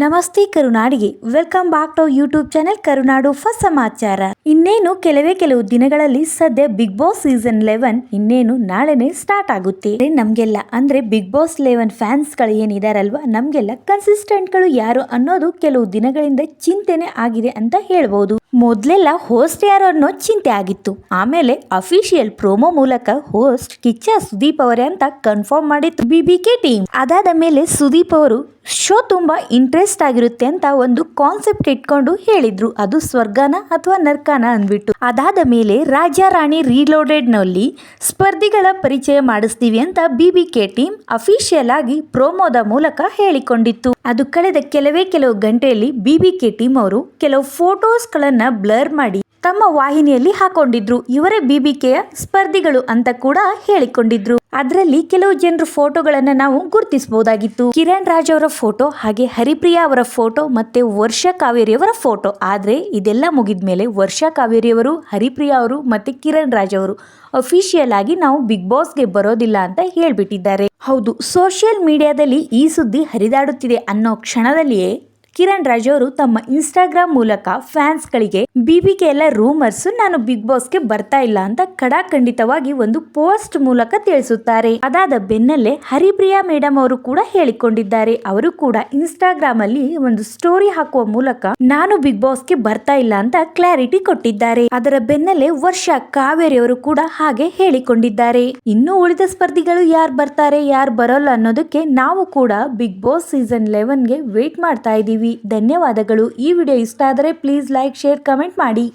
ನಮಸ್ತೆ ಕರುನಾಡಿಗೆ. Welcome back to YouTube channel Karunadu first ಸಮಾಚಾರ. ಇನ್ನೇನು ಕೆಲವೇ ಕೆಲವು ದಿನಗಳಲ್ಲಿ ಸದ್ಯ ಬಿಗ್ ಬಾಸ್ ಸೀಸನ್ ಲೆವೆನ್ ಇನ್ನೇನು ನಾಳೆನೆ ಸ್ಟಾರ್ಟ್ ಆಗುತ್ತೆ. ನಮ್ಗೆಲ್ಲ, ಅಂದ್ರೆ ಬಿಗ್ ಬಾಸ್ ಲೆವೆನ್ ಫ್ಯಾನ್ಸ್ಗಳು ಏನಿದಾರಲ್ವಾ, ನಮ್ಗೆಲ್ಲ ಕನ್ಸಿಸ್ಟೆಂಟ್ಗಳು ಯಾರು ಅನ್ನೋದು ಕೆಲವು ದಿನಗಳಿಂದ ಚಿಂತೆನೆ ಆಗಿದೆ ಅಂತ ಹೇಳ್ಬಹುದು ಮೊದ್ಲೆಲ್ಲ ಹೋಸ್ಟ್ ಯಾರು ಅನ್ನೋ ಚಿಂತೆ ಆಗಿತ್ತು. ಆಮೇಲೆ ಅಫಿಷಿಯಲ್ ಪ್ರೋಮೋ ಮೂಲಕ ಹೋಸ್ಟ್ ಕಿಚ್ಚ ಸುದೀಪ್ ಅವರೇ ಅಂತ ಕನ್ಫರ್ಮ್ ಮಾಡಿತ್ತು ಬಿಬಿಕೆ ಟೀಮ್ ಅದಾದ ಮೇಲೆ ಸುದೀಪ್ ಅವರು ಶೋ ತುಂಬಾ ಇಂಟ್ರೆಸ್ಟ್ ಆಗಿರುತ್ತೆ ಅಂತ ಒಂದು ಕಾನ್ಸೆಪ್ಟ್ ಇಟ್ಕೊಂಡು ಹೇಳಿದ್ರು. ಅದು ಸ್ವರ್ಗನ ಅಥವಾ ನರ್ಕನ ಅಂದ್ಬಿಟ್ಟು. ಅದಾದ ಮೇಲೆ ರಾಜ ರಾಣಿ ರೀಲೋಡೆಡ್ನಲ್ಲಿ ಸ್ಪರ್ಧಿಗಳ ಪರಿಚಯ ಮಾಡಿಸ್ತೀವಿ ಅಂತ ಬಿಬಿಕೆ ಟೀಮ್ ಅಫಿಷಿಯಲ್ ಆಗಿ ಪ್ರೋಮೋದ ಮೂಲಕ ಹೇಳಿಕೊಂಡಿತ್ತು. ಅದು ಕಳೆದ ಕೆಲವೇ ಕೆಲವು ಗಂಟೆಯಲ್ಲಿ ಬಿಬಿಕೆ ಟೀಮ್ ಅವರು ಕೆಲವು ಫೋಟೋಸ್ ಗಳನ್ನ ಬ್ಲರ್ ಮಾಡಿ ತಮ್ಮ ವಾಹಿನಿಯಲ್ಲಿ ಹಾಕೊಂಡಿದ್ರು. ಇವರೇ ಬಿಬಿಕೆಯ ಸ್ಪರ್ಧಿಗಳು ಅಂತ ಕೂಡ ಹೇಳಿಕೊಂಡಿದ್ರು. ಅದರಲ್ಲಿ ಕೆಲವು ಜನರ ಫೋಟೋಗಳನ್ನ ನಾವು ಗುರುತಿಸಬಹುದಾಗಿತ್ತು. ಕಿರಣ್ ರಾಜ್ ಅವರ ಫೋಟೋ, ಹಾಗೆ ಹರಿಪ್ರಿಯಾ ಅವರ ಫೋಟೋ ಮತ್ತೆ ವರ್ಷಾ ಕಾವೇರಿ ಅವರ ಫೋಟೋ. ಆದ್ರೆ ಇದೆಲ್ಲ ಮುಗಿದ್ಮೇಲೆ ವರ್ಷಾ ಕಾವೇರಿ ಅವರು, ಹರಿಪ್ರಿಯಾ ಅವರು ಮತ್ತೆ ಕಿರಣ್ ರಾಜ್ ಅವರು ಅಫಿಷಿಯಲ್ ಆಗಿ ನಾವು ಬಿಗ್ ಬಾಸ್ಗೆ ಬರೋದಿಲ್ಲ ಅಂತ ಹೇಳ್ಬಿಟ್ಟಿದ್ದಾರೆ. ಹೌದು ಸೋಷಿಯಲ್ ಮೀಡಿಯಾದಲ್ಲಿ ಈ ಸುದ್ದಿ ಹರಿದಾಡುತ್ತಿದೆ ಅನ್ನೋ ಕ್ಷಣದಲ್ಲಿಯೇ ಕಿರಣ್ ರಾಜ್ ಅವರು ತಮ್ಮ ಇನ್ಸ್ಟಾಗ್ರಾಮ್ ಮೂಲಕ ಫ್ಯಾನ್ಸ್ಗಳಿಗೆ ಬಿಬಿಕೆ ಎಲ್ಲ ರೂಮರ್ಸ್ ನಾನು ಬಿಗ್ ಬಾಸ್ಗೆ ಬರ್ತಾ ಇಲ್ಲ ಅಂತ ಖಡಾಖಂಡಿತವಾಗಿ ಒಂದು ಪೋಸ್ಟ್ ಮೂಲಕ ತಿಳಿಸುತ್ತಾರೆ. ಅದಾದ ಬೆನ್ನಲ್ಲೇ ಹರಿಪ್ರಿಯಾ ಮೇಡಮ್ ಅವರು ಕೂಡ ಹೇಳಿಕೊಂಡಿದ್ದಾರೆ. ಅವರು ಕೂಡ ಇನ್ಸ್ಟಾಗ್ರಾಮ್ ಅಲ್ಲಿ ಒಂದು ಸ್ಟೋರಿ ಹಾಕುವ ಮೂಲಕ ನಾನು ಬಿಗ್ ಬಾಸ್ಗೆ ಬರ್ತಾ ಇಲ್ಲ ಅಂತ ಕ್ಲಾರಿಟಿ ಕೊಟ್ಟಿದ್ದಾರೆ. ಅದರ ಬೆನ್ನಲ್ಲೇ ವರ್ಷ ಕಾವೇರಿ ಅವರು ಕೂಡ ಹಾಗೆ ಹೇಳಿಕೊಂಡಿದ್ದಾರೆ. ಇನ್ನು ಉಳಿದ ಸ್ಪರ್ಧಿಗಳು ಯಾರು ಬರ್ತಾರೆ, ಯಾರು ಬರೋಲ್ಲ ಅನ್ನೋದಕ್ಕೆ ನಾವು ಕೂಡ ಬಿಗ್ ಬಾಸ್ ಸೀಸನ್ ಲೆವೆನ್ಗೆ ವೇಟ್ ಮಾಡ್ತಾ ಇದ್ದೀವಿ. ಧನ್ಯವಾದಗಳು. ಈ ವಿಡಿಯೋ ಇಷ್ಟ ಆದರೆ ಪ್ಲೀಸ್ ಲೈಕ್ ಶೇರ್ ಕಮೆಂಟ್ ಮಾಡಿ.